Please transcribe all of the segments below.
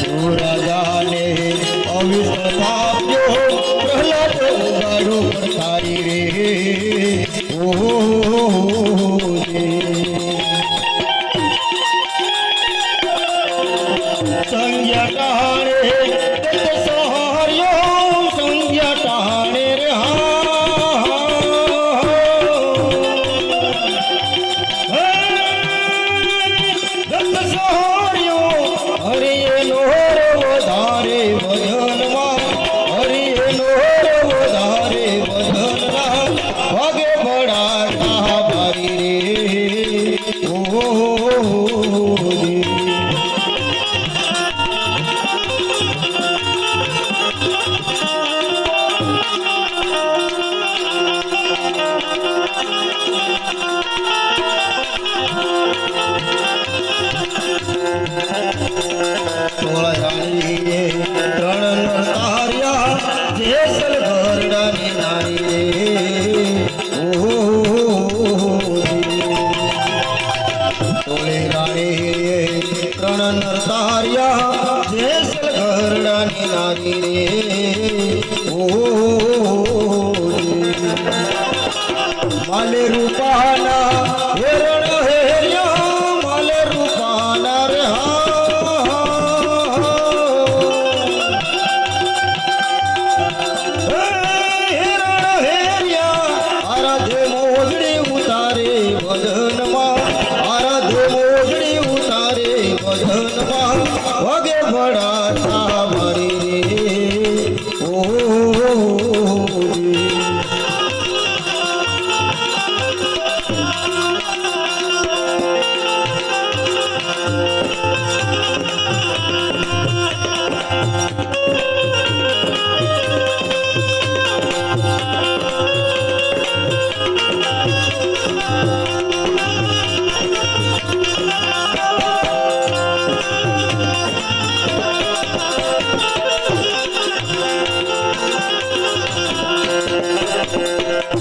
મુરદાને અવિષ્ટતા નર તાર્યા જેસલ ઘરડાની નાગીને ઓ માલે રૂપાના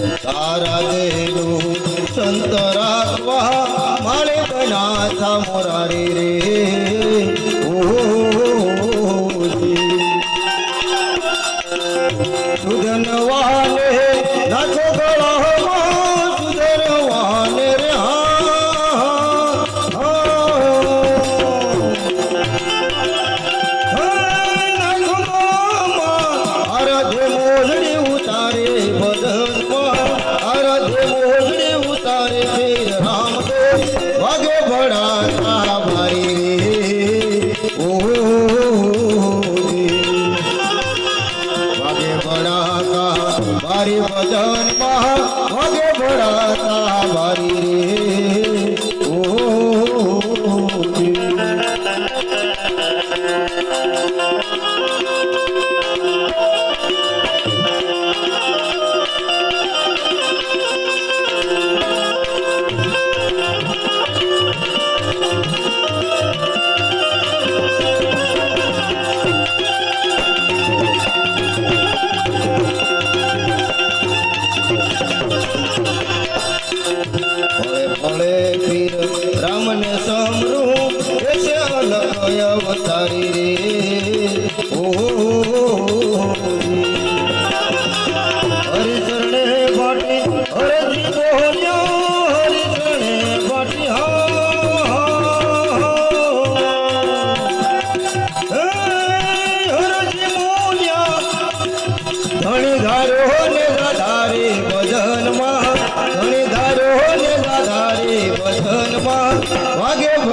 તારા દેનું સંત રાખવા માળે બનાથા મોરારી રે સુધનવાને નાચો ગળામાં ભગે ભણાતા મારી ભજનમાં ભગે ભણાતા મારી રે ઓ રામને સમરું એ અવતારી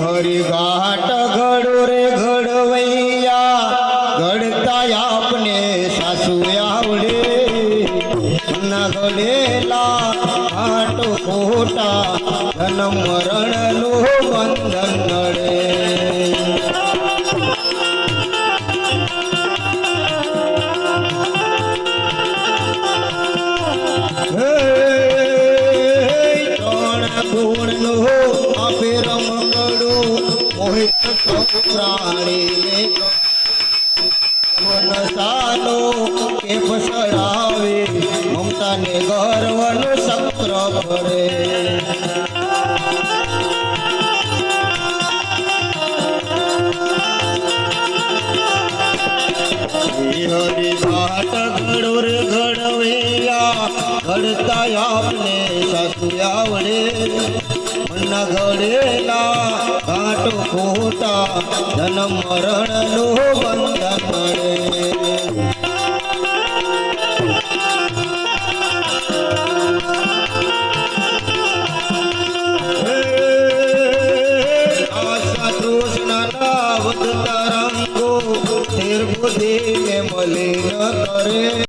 હરી ઘાટ ઘડો રે ઘડવૈયા ઘડતા આપને સાસુ આવડે ના ઘડેલા ઘાટ ખોટા જન્મ મરણનું બંધન મોહિત પ્રાણી સાનો કે ફસડાવે મમતાને ગર્વનો સક્ર ભરે. હરી ઘાટ ઘડો ઘડતા આપને સાસુ આવડે. મનના ઘડેલા ઘાટ ખોટા જન્મ મરણનું બંધન મળે